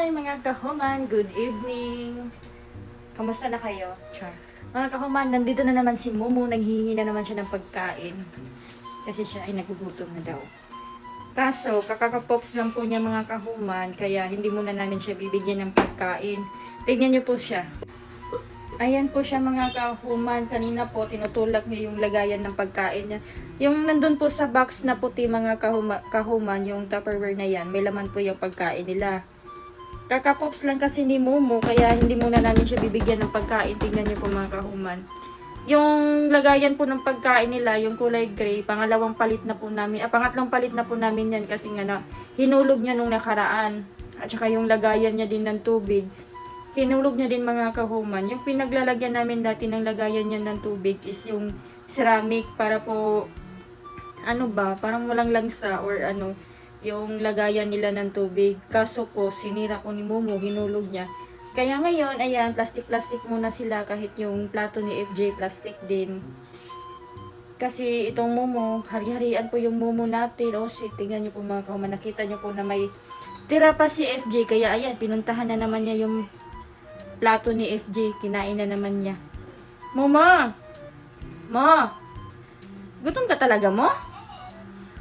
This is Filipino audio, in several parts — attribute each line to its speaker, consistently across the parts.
Speaker 1: Hi mga kahuman, good evening. Kamusta na kayo? Char. Mga kahuman, nandito na naman si Momo, naghihingi na naman siya ng pagkain. Kasi siya ay nagugutom na daw. Kaso, kakakapops lang po niya mga kahuman, kaya hindi muna namin siya bibigyan ng pagkain. Tignan niyo po siya. Ayan po siya mga kahuman. Kanina po, tinutulak niya yung lagayan ng pagkain niya. Yung nandun po sa box na puti mga kahuma, kahuman, yung Tupperware na yan, may laman po yung pagkain nila. Kakapops lang kasi ni Momo, kaya hindi muna namin siya bibigyan ng pagkain. Tingnan niyo po mga kahuman. Yung lagayan po ng pagkain nila, yung kulay gray, pangalawang palit na po namin, ah, pangatlong palit na po namin yan kasi nga na, hinulog niya nung nakaraan. At saka yung lagayan niya din ng tubig, hinulog niya din mga kahuman. Yung pinaglalagyan namin dati ng lagayan niya ng tubig is yung ceramic para po, ano ba, parang walang langsa or ano, yung lagayan nila ng tubig. Kaso po, sinira ko ni Momo, hinulog niya. Kaya ngayon, ayan, plastic-plastic muna sila kahit yung plato ni FJ plastic din. Kasi itong Momo, hari-harian po yung Momo natin. O, shit, tingnan niyo po mga kahuman. Nakita niyo po na may tira pa si FJ. Kaya ayan, pinuntahan na naman niya yung plato ni FJ. Kinain na naman niya. Mama! Ma! Gutom ka talaga mo?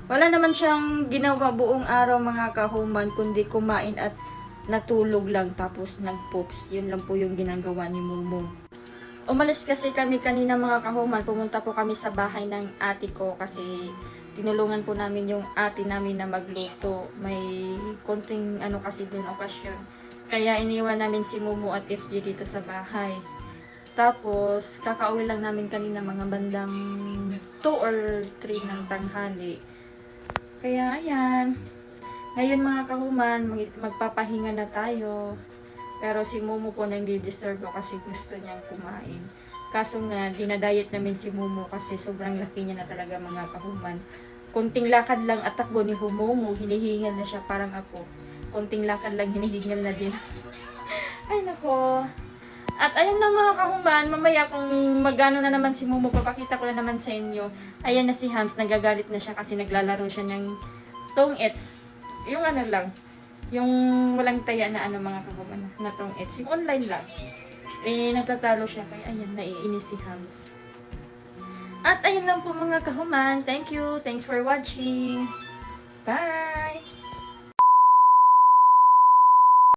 Speaker 1: Wala naman siyang ginawa buong araw mga kahuman kundi kumain at natulog lang tapos nagpoops. Yun lang po yung ginagawa ni Mumong. Umalis kasi kami kanina mga kahuman. Pumunta po kami sa bahay ng ate ko kasi tinulungan po namin yung ate namin na magluto. May konting ano kasi dun okasyon. Kaya iniwan namin si Mumu at FG dito sa bahay. Tapos, kakauwi lang namin kanina mga bandang 2 or 3 ng tanghali. Kaya, ayan. Ngayon mga kahuman, mag- magpapahinga na tayo. Pero si Momo po nang di-disturb ko kasi gusto niyang kumain. Kaso nga, dinadayet namin si Momo kasi sobrang laki niya na talaga mga kahuman. Kunting lakad lang at takbo ni Momo, hinihingal na siya parang ako. Kunting lakad lang, hinihingal na din. Ay nako. At ayun na mga kahuman, mamaya kung magano na naman si Momo, papakita ko na naman sa inyo. Ayan na si Hams, nagagalit na siya kasi naglalaro siya ng tong ets. Yung ano lang, yung walang taya na ano mga kahuman na tong ets. Yung online lang. Eh, nagtatalo siya kaya ayan, naiinis si Hams. At ayun lang po mga kahuman. Thank you. Thanks for watching. Bye!